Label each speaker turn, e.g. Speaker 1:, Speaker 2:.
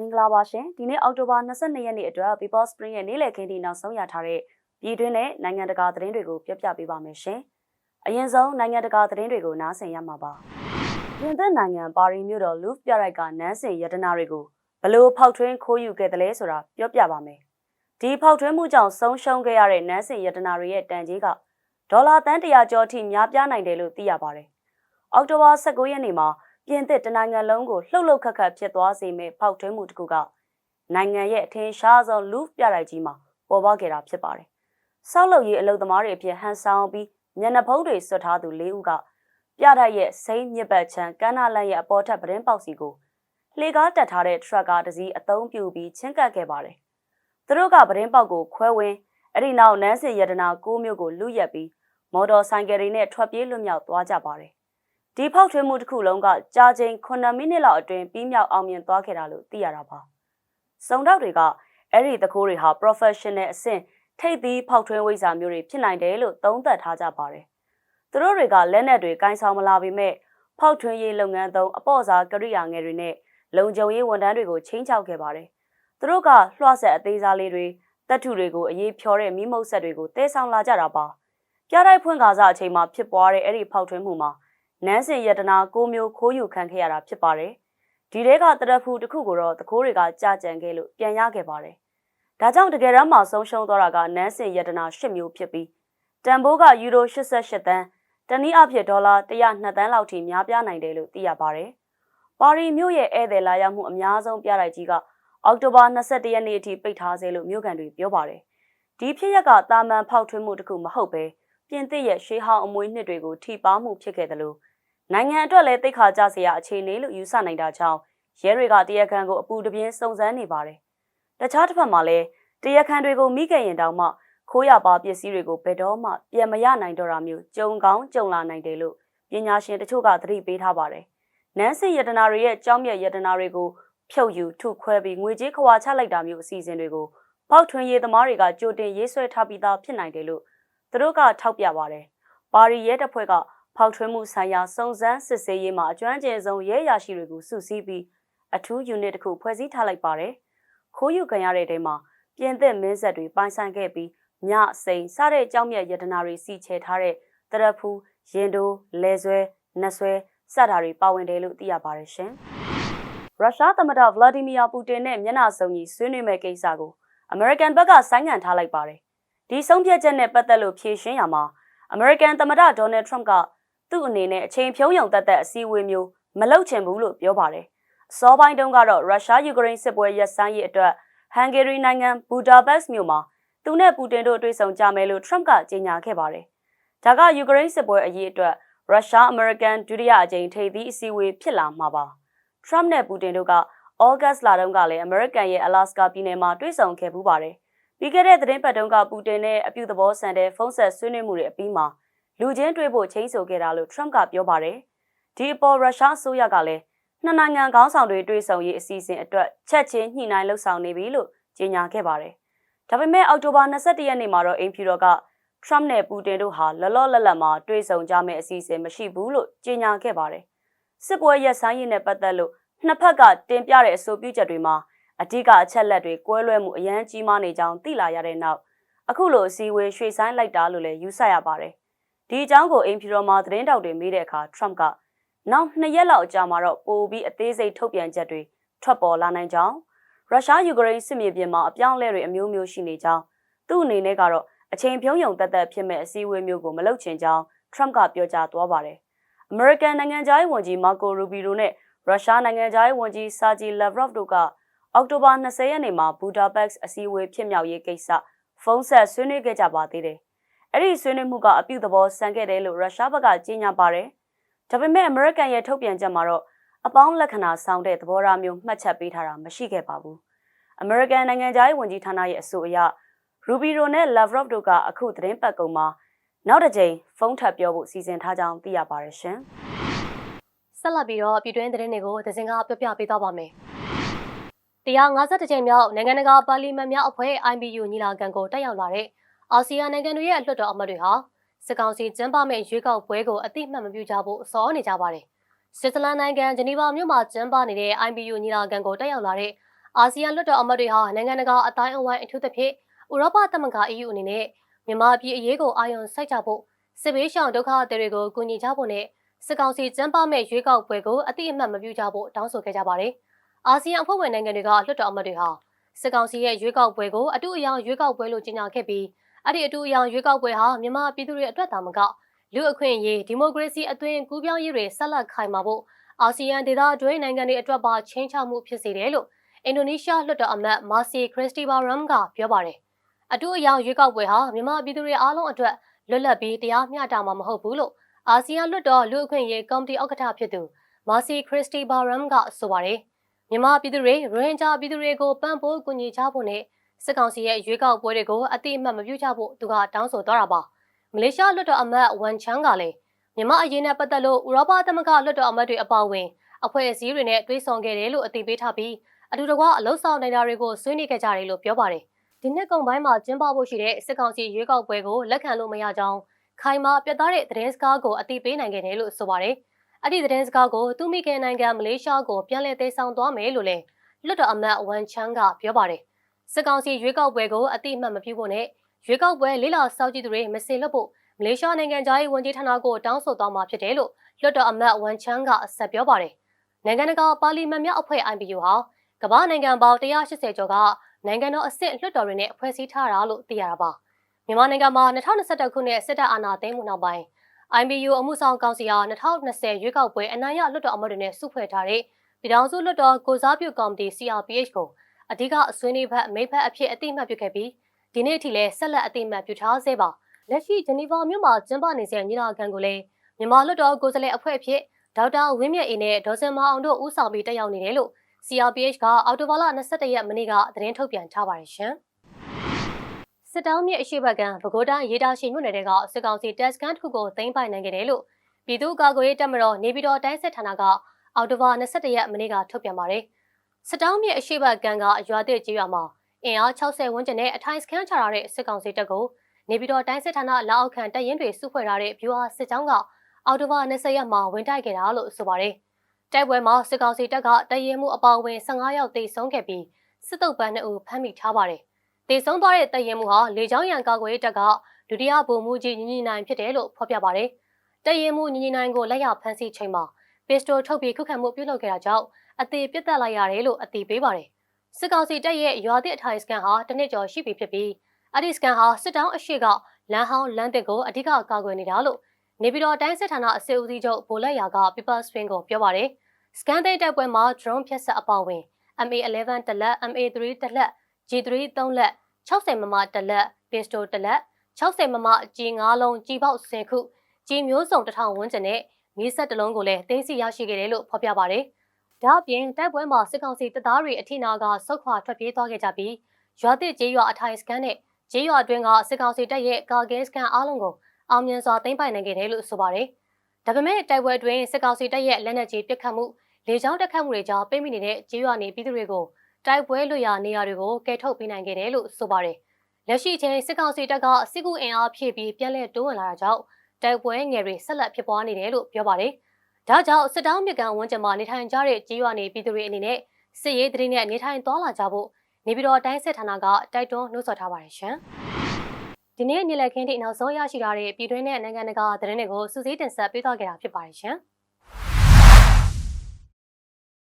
Speaker 1: မင်္ဂလာပါရှင်ဒီနေ့အောက်တိုဘာ22ရက်နေ့အတွက် People Spring ရဲ့နေ့လည်ခင်းဒီနောက်ဆုံးရထားတဲ့ပြည်တွင်းနဲ့နိုင်ငံတကာသတင်းတွေကိုပြပြပေးပါမယ်ရှင်အရင်ဆုံးနိုင်ငံတကာသတင်းတွေကိုနားဆင်ရမှာပါပြင်သစ်နိုင်ငံပါရီမြို့တော်လူးပြရိုက်ကနန်းစင်ရတနာတွေကိုဘလို့ဖောက်ထွင်းခိုးယူခဲ့တယ်လဲဆိုတာပြောပြပါမယ်ဒီဖောက်ထွင်းမှုကြောင့်ဆုံးရှုံးခဲ့ရတဲ့နန်းစင်ရတနာတွေရဲ့တန်ကြီးကဒေါ်လာတန်း100ကျော်ထိများပြားနိုင်တယ်လို့သိရပါတယ်အောက်တိုဘာ19ရက်နေ့မှာ ပြင်သစ်တနိုင်ငံလုံးကိုလှုပ်လှုပ်ခတ်ခတ်ဖြစ်သွားစေမဲ့ဖောက်ထွင်းမှုတစ်ခုကနိုင်ငံရဲ့အထင်ရှားဆုံးလူပြတိုက်ကြီးမှာပေါ်ပေါက်ခဲ့တာဖြစ်ပါတယ်။ဆောက်လုပ်ရေးအလုပ်သမားတွေအဖြစ်ဟန်ဆောင်ပြီးညနေဖုံးတွေဆွတ်ထားသူ၄ဦးကပြတိုက်ရဲ့စိမ့်မြစ်ပတ်ချမ်းကမ်းနားလန့်ရဲ့အပေါ်ထပ်ပရင်ပေါက်စီကိုလှေကားတက်ထားတဲ့ထရက်ကားတစ်စီးအသုံးပြုပြီးချင်းကပ်ခဲ့ပါတယ်။သူတို့ကပရင်ပေါက်ကိုခွဲဝင်းအဲ့ဒီနောက်နန်းစင်ရတနာ၉မြို့ကိုလူရက်ပြီးမော်တော်ဆိုင်ကယ်တွေနဲ့ထွက်ပြေးလွတ်မြောက်သွားကြပါတယ် ဒီဖောက်ထွင်းမှုတစ်ခုလုံးကကြာချိန်9မိနစ်လောက်အတွင်းပြီးမြောက်အောင်မြင်သွားခဲ့တာလို့သိရတာပါ။စုံတော့တွေကအဲ့ဒီတကိုးတွေဟာ professional အဆင့်ထိပ်သီးဖောက်ထွင်းဝိဇ္ဇာမျိုးတွေဖြစ်နိုင်တယ်လို့သုံးသပ်ထားကြပါတယ်။သူတို့တွေကလက်နက်တွေကင်ဆောင်မလာပေမဲ့ဖောက်ထွင်းရေးလုပ်ငန်းသုံးအပေါ့စားကရိယာငယ်တွေနဲ့လုံခြုံရေးဝန်ထမ်းတွေကိုချင်းချောက်ခဲ့ပါတယ်။သူတို့ကလွှတ်ဆက်အသေးစားလေးတွေတပ်ထုတွေကိုအရေးဖြောတဲ့မိမုတ်ဆက်တွေကိုတဲဆောင်လာကြတာပါ။ပြတိုက်ဖွင့်ကားစားအချိန်မှာဖြစ်ပွားတဲ့အဲ့ဒီဖောက်ထွင်းမှုမှာ နန်းစင်ယတနာကိုမျိုးခိုးယူခံခဲ့ရတာဖြစ်ပါတယ်။ဒီတဲကတရဖူတစ်ခုကိုတော့တကိုးတွေကကြာကြံခဲ့လို့ပြန်ရခဲ့ပါတယ်။ဒါကြောင့်တကယ်တမ်းမှာဆုံးရှုံးသွားတာကနန်းစင်ယတနာ၈မျိုးဖြစ်ပြီးတန်ဖိုးကယူရို88သန်းတနည်းအားဖြင့်ဒေါ်လာ102သန်းလောက်ထိများပြားနိုင်တယ်လို့သိရပါတယ်။ပါရီမြို့ရဲ့ဧည့်သည်လာရောက်မှုအများဆုံးပြတိုက်ကြီးကအောက်တိုဘာ22ရက်နေ့အထိပိတ်ထားစေလို့မြို့ကန်တွေပြောပါတယ်။ဒီဖြစ်ရက်ကတာမန်ဖောက်ထွင်းမှုတစ်ခုမဟုတ်ပဲပြင်သစ်ရဲ့ရှေးဟောင်းအမွေးနှစ်တွေကိုထိပါမှုဖြစ်ခဲ့တယ်လို့ နိုင်ငံအတွက်လည်းတိတ်ခါကြစရာအခြေအနေလို့ယူဆနိုင်တာကြောင့်ရဲတွေကတရားခံကိုအပူတပြင်းစုံစမ်းနေပါတယ်။တခြားတစ်ဖက်မှာလည်းတရားခံတွေကိုမိခဲ့ရင်တောင်မှခိုးရပါပစ္စည်းတွေကိုဘယ်တော့မှပြန်မရနိုင်တော့တာမျိုးကြုံကောင်းကြုံလာနိုင်တယ်လို့ပညာရှင်တချို့ကသတိပေးထားပါတယ်။နန်းစစ်ယတနာတွေရဲ့ကြောင်းမြတ်ယတနာတွေကိုဖြုတ်ယူထုခွဲပြီးငွေကြေးခွာချလိုက်တာမျိုးအစီအစဉ်တွေကိုပေါက်ထွင်းရေးသမားတွေကကြိုတင်ရေးဆွဲထားပြီးသားဖြစ်နိုင်တယ်လို့သူတို့ကထောက်ပြပါတယ်။ပါရီရဲတပ်ဖွဲ့က ဖောက်ထွင်းမှုဆိုင်ရာစုံစမ်းစစ်ဆေးရေးမှာအကျွမ်းကျင်ဆုံးရဲရရှိတွေကိုစုစည်းပြီးအထူး unit တစ်ခုဖွဲ့စည်းထားလိုက်ပါတယ်။ခိုးယူခံရတဲ့တဲမှာပြင်သစ်မင်းဆက်တွေပိုင်ဆိုင်ခဲ့ပြီးညစိန်စတဲ့ကြောင်းမြတ်ယတနာတွေစီချဲထားတဲ့တရဖူးရင်တိုးလဲဆွဲနဆွဲစတာတွေပါဝင်တယ်လို့သိရပါတယ်ရှင်။ရုရှားသမ္မတဗလာဒီမီယာပူတင်နဲ့မျက်နှာစုံကြီးဆွေးနွေးမဲ့ကိစ္စကိုအမေရိကန်ဘက်ကဆိုင်းငံ့ထားလိုက်ပါတယ်။ဒီဆုံးဖြတ်ချက်နဲ့ပတ်သက်လို့ဖြေရှင်းရမှာအမေရိကန်သမ္မတဒေါ်နယ်ထရမ့်က သူ့အနေနဲ့အချိန်ဖြုံးယုံတက်တဲ့အစည်းအဝေးမျိုးမလုပ်ချင်ဘူးလို့ပြောပါတယ်။အစောပိုင်းတုန်းကတော့ရုရှားယူကရိန်းစစ်ပွဲရပ်ဆိုင်းရေးအတွက်ဟန်ဂေရီနိုင်ငံဘူဒါဘက်စ်မြို့မှာသူနဲ့ပူတင်တို့တွေ့ဆုံကြမယ်လို့ထရမ့်ကကြေညာခဲ့ပါတယ်။ဒါကယူကရိန်းစစ်ပွဲအရေးအတွက်ရုရှားအမေရိကန်ဒုတိယအကြိမ်ထိပ်သီးအစည်းအဝေးဖြစ်လာမှာပါ။ထရမ့်နဲ့ပူတင်တို့ကဩဂတ်စ်လတုန်းကလည်းအမေရိကန်ရဲ့အလာစကာပြည်နယ်မှာတွေ့ဆုံခဲ့ပူးပါတယ်။ပြီးခဲ့တဲ့သတင်းပတ်တုန်းကပူတင်နဲ့အပြုသဘောဆန်တဲ့ဖုန်းဆက်ဆွေးနွေးမှုတွေအပြီးမှာ လူချင်းတွေ့ဖို့ချိန်ဆိုခဲ့တာလို့ Trump ကပြောပါတယ်။ဒီအပေါ်ရုရှားအစိုးရကလည်းနှစ်နိုင်ငံခေါင်းဆောင်တွေတွေ့ဆုံရေးအစီအစဉ်အတွက်ချက်ချင်းညှိနှိုင်းလှုပ်ဆောင်နေပြီလို့ကြေညာခဲ့ပါတယ်။ဒါပေမဲ့အောက်တိုဘာ22ရက်နေ့မှာတော့အိမ်ဖြူတော်က Trump နဲ့ပူတင်တို့ဟာလောလောလတ်လတ်မှာတွေ့ဆုံကြမယ့်အစီအစဉ်မရှိဘူးလို့ကြေညာခဲ့ပါတယ်။စစ်ပွဲရက်ဆိုင်ရေးနဲ့ပတ်သက်လို့နှစ်ဖက်ကတင်ပြတဲ့အဆိုပြုချက်တွေမှာအဓိကအချက်လက်တွေကွဲလွဲမှုအရန်ကြီးမားနေကြောင်းသိလာရတဲ့နောက်အခုလိုအစည်းအဝေးရွှေ့ဆိုင်းလိုက်တာလို့လည်းယူဆရပါတယ်။ ဒီအကြောင်းကိုအိမ်ဖြူတော်မှာသတင်းတောက်တွေမေးတဲ့အခါ Trump ကနောက်နှစ်ရက်လောက်ကြာမှာတော့ပိုပြီးအသေးစိတ်ထုတ်ပြန်ချက်တွေထွက်ပေါ်လာနိုင်ကြောင်းရုရှားယူကရိန်းစစ်မြေပြင်မှာအပြောင်းအလဲတွေအမျိုးမျိုးရှိနေကြောင်းသူ့အနေနဲ့ကတော့အချိန်ဖြုံးယုံတက်တက်ဖြစ်မဲ့အစည်းအဝေးမျိုးကိုမလုပ်ချင်ကြောင်း Trump ကပြောကြားသွားပါတယ်။ American နိုင်ငံသားရေးဝန်ကြီး Marco Rubio နဲ့ရုရှားနိုင်ငံသားရေးဝန်ကြီး Sergey Lavrov တို့ကအောက်တိုဘာ20ရက်နေ့မှာဘူဒါဘက်စ်အစည်းအဝေးဖြစ်မြောက်ရေးကိစ္စဖုန်းဆက်ဆွေးနွေးခဲ့ကြပါသေးတယ် အဲ့ဒီဆွေးနွေးမှုကအပြုသဘောဆန်ခဲ့တယ်လို့ရုရှားဘက်ကကြေညာပါတယ်။ဒါပေမဲ့အမေရိကန်ရဲ့ထုတ်ပြန်ချက်မှာတော့အပေါင်းလက္ခဏာဆောင်တဲ့သဘောထားမျိုးမှတ်ချက်ပေးထားတာမရှိခဲ့ပါဘူး။အမေရိကန်နိုင်ငံသားရေးဝန်ကြီးဌာနရဲ့အဆိုအရရူဘီရိုနဲ့လာဗရော့တို့ကအခုသတင်းပတ်ကုံမှာနောက်တစ်ကြိမ်ဖုန်းထပ်ပြောဖို့စီစဉ်ထားကြောင်းသိရပါတယ်ရှင်။
Speaker 2: ဆက်လက်ပြီးတော့ပြည်တွင်းသတင်းတွေကိုသစဉ်ကပြောပြပေးသွားပါမယ်။152ကြိမ်မြောက်နိုင်ငံတကာပါလီမန်များအဖွဲ့ IBU ညီလာခံကိုတက်ရောက်လာတဲ့ အာဆီယံနိုင်ငံတွေရဲ့လွှတ်တော်အမတ်တွေဟာစစ်ကောင်စီကျင်းပမဲ့ရွေးကောက်ပွဲကိုအတိအမှတ်မပြုကြဖို့စောနေကြပါတယ်။ဆွစ်ဇာလန်နိုင်ငံဂျနီဗာမြို့မှာကျင်းပနေတဲ့ IBU ညီလာခံကိုတက်ရောက်လာတဲ့အာဆီယံလွှတ်တော်အမတ်တွေဟာနိုင်ငံတကာအတိုင်းအဝိုင်းအထူးသဖြင့်ဥရောပသမဂ္ဂ EU အနေနဲ့မြန်မာပြည်အရေးကိုအာရုံစိုက်ကြဖို့စစ်ဘေးရှောင်ဒုက္ခသည်တွေကိုကူညီကြဖို့နဲ့စစ်ကောင်စီကျန်းပမဲ့ရွေးကောက်ပွဲကိုအတိအမှတ်မပြုကြဖို့တောင်းဆိုခဲ့ကြပါတယ်။အာဆီယံအဖွဲ့ဝင်နိုင်ငံတွေကလွှတ်တော်အမတ်တွေဟာစစ်ကောင်စီရဲ့ရွေးကောက်ပွဲကိုအတူအယောင်ရွေးကောက်ပွဲလို့ကြေညာခဲ့ပြီး အဲ့ဒီအတူအယောင်ရွေးကောက်ပွဲဟာမြန်မာပြည်သူတွေအတွက်သာမကလူအခွင့်အရေးဒီမိုကရေစီအသွင်ကူးပြောင်းရေးတွေဆက်လက်ခိုင်မာဖို့အာဆီယံဒေသအတွင်းနိုင်ငံတွေအတွက်ပါချင်းချမှုဖြစ်စေတယ်လို့အင်ဒိုနီးရှားလွှတ်တော်အမတ်မာစီခရစ်စတီဘာရမ်ကပြောပါတယ်။အတူအယောင်ရွေးကောက်ပွဲဟာမြန်မာပြည်သူတွေအားလုံးအတွက်လွတ်လပ်ပြီးတရားမျှတမှာမဟုတ်ဘူးလို့အာဆီယံလွှတ်တော်လူအခွင့်အရေးကော်မတီဥက္ကဋ္ဌဖြစ်သူမာစီခရစ်စတီဘာရမ်ကဆိုပါတယ်။မြန်မာပြည်သူတွေရိုဟင်ဂျာပြည်သူတွေကိုပံ့ပိုးကူညီကြဖို့နဲ့ စစ်ကောင်စီရဲ့ရွေးကောက်ပွဲတွေကိုအတိအမှတ်မပြုကြဖို့သူကတောင်းဆိုသွားတာပါ။မလေးရှားလွှတ်တော်အမတ်ဝန်ချန်ကလည်းမြန်မာအရေးနဲ့ပတ်သက်လို့ဥရောပသမဂ္ဂလွှတ်တော်အမတ်တွေအပါအဝင်အဖွဲ့အစည်းတွေနဲ့တွေးဆောင်ခဲ့တယ်လို့အသိပေးထားပြီးအတူတကွအလုံးဆောင်နေတာတွေကိုဆွေးနွေးခဲ့ကြတယ်လို့ပြောပါတယ်။ဒီနှစ်ကုန်ပိုင်းမှာကျင်းပဖို့ရှိတဲ့စစ်ကောင်စီရွေးကောက်ပွဲကိုလက်ခံလို့မရကြောင်းခိုင်မာပြတ်သားတဲ့သတင်းစကားကိုအသိပေးနိုင်ခဲ့တယ်လို့ဆိုပါတယ်။အဲ့ဒီသတင်းစကားကိုသူမိခင်နိုင်ငံမလေးရှားကိုပြန်လည်သိမ်းဆောင်သွားမယ်လို့လည်းလွှတ်တော်အမတ်ဝန်ချန်ကပြောပါတယ်။ စစ်ကောင်စီရွေးကောက်ပွဲကိုအတိအမှတ်မပြုဖို့နဲ့ရွေးကောက်ပွဲလေးလာစောက်ကြည့်သူတွေမစင်လွတ်ဖို့မလေးရှားနိုင်ငံသားရေးဝန်ကြီးဌာနကိုတောင်းဆိုသွားမှာဖြစ်တယ်လို့လွှတ်တော်အမတ်ဝန်ချန်ကဆက်ပြောပါတယ်။နိုင်ငံတကာပါလီမန်များအဖွဲ့ IPU ဟာကမ္ဘာနိုင်ငံပေါင်း180ကျော်ကနိုင်ငံတော်အဆင့်လွှတ်တော်တွေနဲ့ဖွဲ့စည်းထားတာလို့သိရတာပါ။မြန်မာနိုင်ငံမှာ2021ခုနှစ်စစ်တပ်အာဏာသိမ်းမှုနောက်ပိုင်း IPU အမှုဆောင်ကောင်စီဟာ2020ရွေးကောက်ပွဲအနိုင်ရလွှတ်တော်အမတ်တွေနဲ့စုဖွဲ့ထားတဲ့ပြည်ထောင်စုလွှတ်တော်ကိုစားပြုကော်မတီ CRPH ကို အဓိကအဆွေးနွေးဘက်အမိတ်ဘက်အဖြစ်အတိအမှတ်ပြုခဲ့ပြီးဒီနေ့အထိလည်းဆက်လက်အတိအမှတ်ပြုထားဆဲပါလက်ရှိဂျနီဗာမြို့မှာကျင်းပနေတဲ့ညီလာခံကိုလည်းမြန်မာလွှတ်တော်ကိုယ်စားလှယ်အဖွဲ့အဖြစ်ဒေါက်တာဝင်းမြတ်အေးနဲ့ဒေါ်စင်မအောင်တို့ဦးဆောင်ပြီးတက်ရောက်နေတယ်လို့ CRPH ကအော်တိုဘာလ22ရက်မနေ့ကသတင်းထုတ်ပြန်ထားပါတယ်ရှင်။စစ်တောင်းမြစ်အရှိဘက်ကပဲခူးတိုင်းရေတာရှိမြို့နယ်တွေကစစ်ကောင်စီတပ်စခန်းတစ်ခုကိုသိမ်းပိုက်နိုင်ခဲ့တယ်လို့ပြည်သူ့ကာကွယ်ရေးတပ်မတော်နေပြည်တော်တိုင်းစစ်ဌာနကအော်တိုဘာ22ရက်မနေ့ကထုတ်ပြန်ပါတယ်။ စစ်တောင်းမြစ်အရှိဘက်ကကရွာသစ်ကြီးရွာမှာအင်အား60ဝန်းကျင်နဲ့အထိုင်စခန်းချထားတဲ့စစ်ကောင်စီတပ်ကိုနေပြည်တော်တိုင်းစစ်ဌာနလက်အောက်ခံတပ်ရင်းတွေစုဖွဲ့ထားတဲ့ဗျူဟာစစ်ကြောင်းကအော်တိုဘာ20ရက်မှာဝင်တိုက်ခဲ့တာလို့ဆိုပါတယ်။တိုက်ပွဲမှာစစ်ကောင်စီတပ်ကတရဲမှုအပောင်ဝင်15ယောက်တေဆုံးခဲ့ပြီးစစ်တုပ်ပန်း2ဦးဖမ်းမိထားပါတယ်။တေဆုံးသွားတဲ့တရဲမှုဟာလေကြောင်းရန်ကာကွယ်ရေးတပ်ကဒုတိယဗိုလ်မှူးကြီးညီညီနိုင်ဖြစ်တယ်လို့ဖော်ပြပါတယ်။တရဲမှုညီညီနိုင်ကိုလက်ရဖမ်းဆီးချိန်မှာပစ္စတိုထုတ်ပြီးခုခံမှုပြုလုပ်ခဲ့တာကြောင့် အသေးပြတ်သက်လိုက်ရတယ်လို့အသေးပေးပါတယ်။စစ်ကောင်စီတပ်ရဲ့ရွာသစ်အထိုင်စကန်ဟာတနစ်ကျော်ရှိပြီဖြစ်ပြီးအဒီစကန်ဟာစစ်တောင်းအရှိကလမ်းဟောင်းလမ်းတစ်ကိုအဓိကကာကွယ်နေတာလို့နေပြည်တော်တိုင်းစစ်ဌာနအစည်းအဝေးချုပ်ဗိုလ်လက်ရာက People Swing ကိုပြောပါတယ်။စကန်သိတက်ပွဲမှာ drone ဖြတ်ဆက်အပေါဝင် MA11 တလက် MA3 တလက် G3 3လက်60မမတလက် pistol တလက်60မမ G9 လုံးကြီးပေါက်10ခုကြီးမျိုးစုံတစ်ထောင်ဝန်းကျင်နဲ့မီးဆက်တလုံးကိုလည်းတင်းစီရရှိခဲ့တယ်လို့ဖော်ပြပါတယ်။ ဒါ့အပြင်တိုက်ပွဲမှာစစ်ကောင်စီတပ်သားတွေအထိနာကဆုတ်ခွာထွက်ပြေးသွားခဲ့ကြပြီးရွာသစ်ကျေးရွာအထိုင်စကန်နဲ့ကျေးရွာအတွင်းကစစ်ကောင်စီတပ်ရဲ့ကာကဲစကန်အားလုံးကိုအောင်မြင်စွာသိမ်းပိုက်နိုင်ခဲ့တယ်လို့ဆိုပါတယ်။ဒါပေမဲ့တိုက်ပွဲအတွင်းစစ်ကောင်စီတပ်ရဲ့လက်နက်ကြီးပစ်ခတ်မှုလေကြောင်းတက်ခတ်မှုတွေကြောင့်ပိတ်မိနေတဲ့ကျေးရွာနေပြည်သူတွေကိုတိုက်ပွဲလွတ်ရာနေရာတွေကိုကယ်ထုတ်ပေးနိုင်ခဲ့တယ်လို့ဆိုပါတယ်။လက်ရှိအချိန်စစ်ကောင်စီတပ်ကစစ်ကူအင်အားဖြည့်ပြီးပြန်လည်တိုးဝင်လာတာကြောင့်တိုက်ပွဲငယ်တွေဆက်လက်ဖြစ်ပွားနေတယ်လို့ပြောပါတယ်။ ဒါကြောင့်စစ်တောင်းမြကံဝန်းကျင်မှာနေထိုင်ကြတဲ့ကျေးရွာနေပြည်သူတွေအနေနဲ့စစ်ရေးတရင်နဲ့နေထိုင်သွားလာကြဖို့နေပြည်တော်တိုင်းစစ်ဌာနကတိုက်တွန်းနှိုးဆော်ထားပါတယ်ရှင်။ဒီနေ့နေ့လည်ခင်းထိနောက်ဆုံးရရှိထားတဲ့ပြည်တွင်းနဲ့နိုင်ငံတကာသတင်းတွေကိုစူးစီးတင်ဆက်ပေးသွားကြတာဖြစ်ပါတယ်ရှင်။